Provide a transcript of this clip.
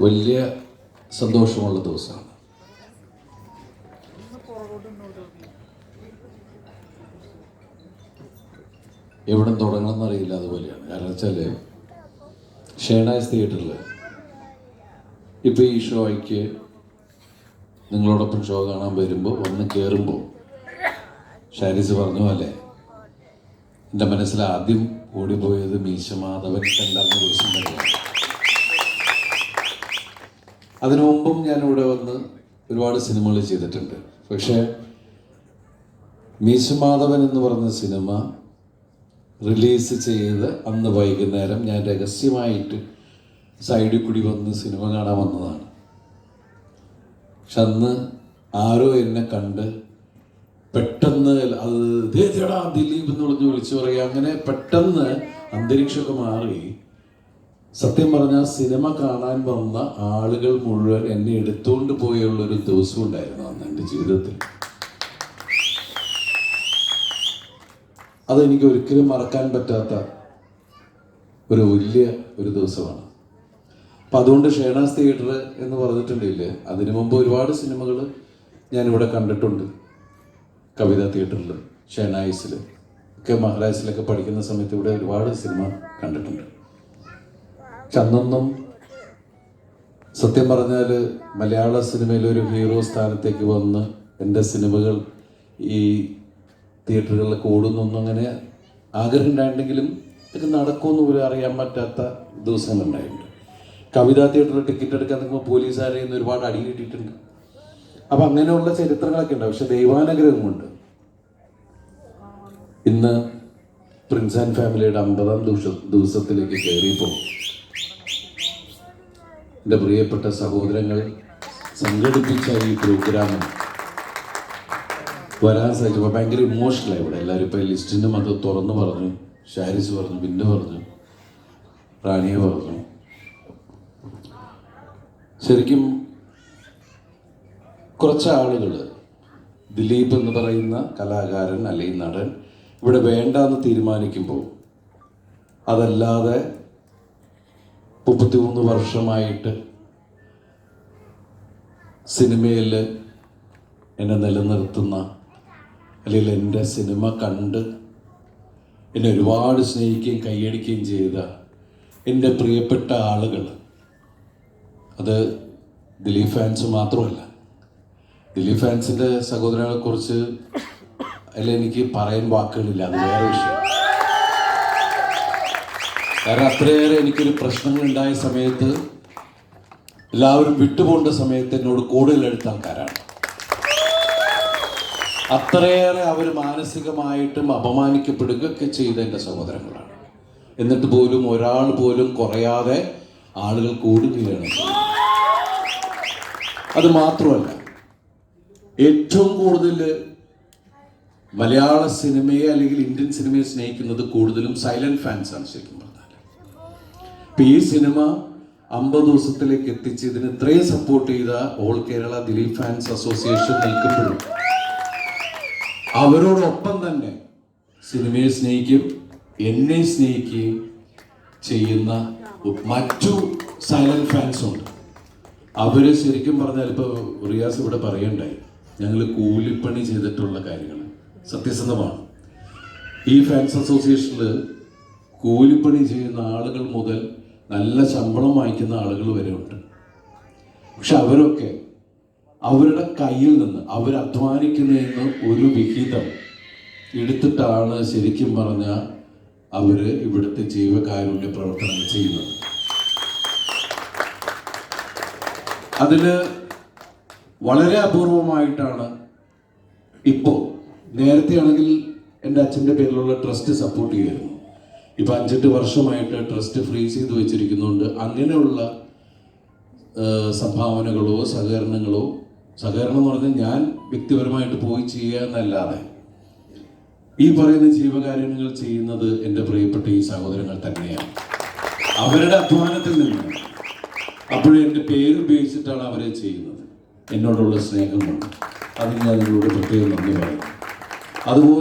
വലിയ സന്തോഷമുള്ള ദിവസമാണ്. എവിടെ തുടങ്ങണമെന്ന് അറിയില്ല അതുപോലെയാണ്. കാരണം വെച്ചാൽ ഷേണാസ് തിയേറ്ററിൽ ഇപ്പോൾ ഈ ഷോയ്ക്ക് നിങ്ങളോടൊപ്പം ഷോ കാണാൻ വരുമ്പോൾ വന്ന് കയറുമ്പോൾ ഷാരിസ് പറഞ്ഞു പോലെ എന്റെ മനസ്സിൽ ആദ്യം ഓടിപ്പോയത് മീശമാധവൻ കണ്ടെന്ന ദിവസം തന്നെയാണ്. അതിനു മുമ്പും ഞാൻ ഇവിടെ വന്ന് ഒരുപാട് സിനിമകൾ ചെയ്തിട്ടുണ്ട്. പക്ഷേ മീശുമാധവൻ എന്ന് പറഞ്ഞ സിനിമ റിലീസ് ചെയ്ത് അന്ന് വൈകുന്നേരം ഞാൻ രഹസ്യമായിട്ട് സൈഡിൽ കൂടി വന്ന് സിനിമ കാണാൻ വന്നതാണ്. പക്ഷെ അന്ന് ആരോ എന്നെ കണ്ട് പെട്ടെന്ന് അത് "ദേ ചേടാ ദിലീപ് എന്ന് പറഞ്ഞ് വിളിച്ചു പറയുക. അങ്ങനെ പെട്ടെന്ന് അന്തരീക്ഷമൊക്കെ മാറി. സത്യം പറഞ്ഞാൽ സിനിമ കാണാൻ വന്ന ആളുകൾ മുഴുവൻ എന്നെ എടുത്തുകൊണ്ട് പോയുള്ള ഒരു ദിവസം ഉണ്ടായിരുന്നു അന്ന് എന്റെ ജീവിതത്തിൽ. അതെനിക്ക് ഒരിക്കലും മറക്കാൻ പറ്റാത്ത ഒരു വലിയ ഒരു ദിവസമാണ്. അപ്പം അതുകൊണ്ട് ഷേണാസ് തിയേറ്റർ എന്ന് പറഞ്ഞിട്ടുണ്ടെങ്കിൽ അതിനു മുമ്പ് ഒരുപാട് സിനിമകൾ ഞാനിവിടെ കണ്ടിട്ടുണ്ട്. കവിതാ തിയേറ്ററിൽ ഷെനായിസിൽ ഒക്കെ മഹാരാജിലൊക്കെ പഠിക്കുന്ന സമയത്ത് ഇവിടെ ഒരുപാട് സിനിമ കണ്ടിട്ടുണ്ട്. പക്ഷെ അന്നൊന്നും സത്യം പറഞ്ഞാൽ മലയാള സിനിമയിൽ ഒരു ഹീറോ സ്ഥാനത്തേക്ക് വന്ന് എന്റെ സിനിമകൾ ഈ തിയേറ്ററുകളിലൊക്കെ ഓടുന്നൊന്നും അങ്ങനെ ആഗ്രഹം ഉണ്ടായിട്ടുണ്ടെങ്കിലും ഇത് നടക്കുമെന്ന് പോലും അറിയാൻ പറ്റാത്ത ദിവസങ്ങളുണ്ടായിട്ടുണ്ട്. കവിതാ തിയേറ്ററിൽ ടിക്കറ്റ് എടുക്കാൻ നിൽക്കുമ്പോൾ പോലീസുകാരെ നിന്ന് ഒരുപാട് അടി കിട്ടിയിട്ടുണ്ട് അപ്പം അങ്ങനെയുള്ള ചരിത്രങ്ങളൊക്കെ ഉണ്ട്. പക്ഷെ ദൈവാനുഗ്രഹം കൊണ്ട് ഇന്ന് പ്രിൻസ് ആൻഡ് ഫാമിലിയുടെ അമ്പതാം ദിവസ ദിവസത്തിലേക്ക് കയറിയപ്പോൾ എന്റെ പ്രിയപ്പെട്ട സഹോദരങ്ങൾ സംഘടിപ്പിച്ച ഈ പ്രോഗ്രാം വരാൻ സാധിച്ചപ്പോൾ ഭയങ്കര ഇമോഷണലായി ഇവിടെ. എല്ലാവരും ഇപ്പോൾ ലിസ്റ്റിനും അത് തുറന്നു പറഞ്ഞു. ഷാരിസ് പറഞ്ഞു ബിന്നു പറഞ്ഞു റാണിയെ പറഞ്ഞു. ശരിക്കും കുറച്ച് ആളുകൾ ദിലീപ് എന്ന് പറയുന്ന കലാകാരൻ അല്ലെങ്കിൽ നടൻ ഇവിടെ വേണ്ടെന്ന് തീരുമാനിക്കുമ്പോൾ അതല്ലാതെ മുപ്പത്തിമൂന്ന് വർഷമായിട്ട് സിനിമയിൽ എന്നെ നിലനിർത്തുന്ന അല്ലെങ്കിൽ എന്റെ സിനിമ കണ്ട് എന്നെ ഒരുപാട് സ്നേഹിക്കുകയും കൈയടിക്കുകയും ചെയ്ത എന്റെ പ്രിയപ്പെട്ട ആളുകൾ അത് ദിലീപ് ഫാൻസ് മാത്രമല്ല. ദിലീപ് ഫാൻസിന്റെ സഹോദരങ്ങളെക്കുറിച്ച് എനിക്ക് പറയാൻ വാക്കുകളില്ല. അത് വേറെ വിഷയം. കാരണം അത്രയേറെ എനിക്കൊരു പ്രശ്നങ്ങൾ ഉണ്ടായ സമയത്ത് എല്ലാവരും വിട്ടുപോകേണ്ട സമയത്ത് എന്നോട് കൂടുതൽ എടുത്ത ആൾക്കാരാണ് അത്രയേറെ അവർ മാനസികമായിട്ടും അപമാനിക്കപ്പെടുകയൊക്കെ ചെയ്ത എന്റെ സഹോദരങ്ങളാണ്. എന്നിട്ട് പോലും ഒരാൾ പോലും കുറയാതെ ആളുകൾ കൂടുകയാണ് അത് മാത്രമല്ല ഏറ്റവും കൂടുതൽ മലയാള സിനിമയെ അല്ലെങ്കിൽ ഇന്ത്യൻ സിനിമയെ സ്നേഹിക്കുന്നത് കൂടുതലും സൈലന്റ് ഫാൻസ് ആണ് ശരിക്കും ഇപ്പൊ സിനിമ അമ്പത് ദിവസത്തിലേക്ക് എത്തിച്ച് ഇതിന് ഇത്രയും സപ്പോർട്ട് ചെയ്ത all Kerala Dileep fans association നിൽക്കുമ്പോഴും അവരോടൊപ്പം തന്നെ സിനിമയെ സ്നേഹിക്കും എന്നെ സ്നേഹിക്കുകയും ചെയ്യുന്ന മറ്റു സൈലന്റ് ഫാൻസ് ഉണ്ട്. അവർ ശരിക്കും പറഞ്ഞാൽ ഇപ്പോൾ റിയാസ് ഇവിടെ പറയണ്ടായി ഞങ്ങൾ കൂലിപ്പണി ചെയ്തിട്ടുള്ള കാര്യങ്ങൾ സത്യസന്ധമാണ്. ഈ ഫാൻസ് അസോസിയേഷനിൽ കൂലിപ്പണി ചെയ്യുന്ന ആളുകൾ മുതൽ നല്ല ശമ്പളം വാങ്ങിക്കുന്ന ആളുകൾ വരെ ഉണ്ട്. പക്ഷെ അവരൊക്കെ അവരുടെ കയ്യിൽ നിന്ന് അവർ അധ്വാനിക്കുന്നതിൽ ഒരു വിഹിതം എടുത്തിട്ടാണ് ശരിക്കും പറഞ്ഞാൽ അവർ ഇവിടുത്തെ ജീവകാരുണ്യ പ്രവർത്തനം ചെയ്യുന്നത്. അതിൽ വളരെ അപൂർവമായിട്ടാണ് ഇപ്പോൾ നേരത്തെ ആണെങ്കിൽ എന്റെ അച്ഛന്റെ പേരിലുള്ള ട്രസ്റ്റ് സപ്പോർട്ട് ചെയ്യുമായിരുന്നു ഇപ്പം അഞ്ചെട്ട് വർഷമായിട്ട് ട്രസ്റ്റ് ഫ്രീസ് ചെയ്ത് വെച്ചിരിക്കുന്നുണ്ട്. അങ്ങനെയുള്ള സംഭാവനകളോ സഹകരണങ്ങളോ സഹകരണം എന്ന് പറഞ്ഞാൽ ഞാൻ വ്യക്തിപരമായിട്ട് പോയി ചെയ്യുക എന്നല്ലാതെ ഈ പറയുന്ന ജീവകാരുണ്യങ്ങൾ ചെയ്യുന്നത് എന്റെ പ്രിയപ്പെട്ട ഈ സഹോദരങ്ങൾ തന്നെയാണ്. അവരുടെ അധ്വാനത്തിൽ നിന്ന് അപ്പോഴും എന്റെ പേര് ഉപയോഗിച്ചിട്ടാണ് അവരെ ചെയ്യുന്നത്. എന്നോടുള്ള സ്നേഹം കൊണ്ട്. അതിന് ഞാൻ നിങ്ങളോട് പ്രത്യേകം നന്ദി പറയുന്നു. അതുപോലെ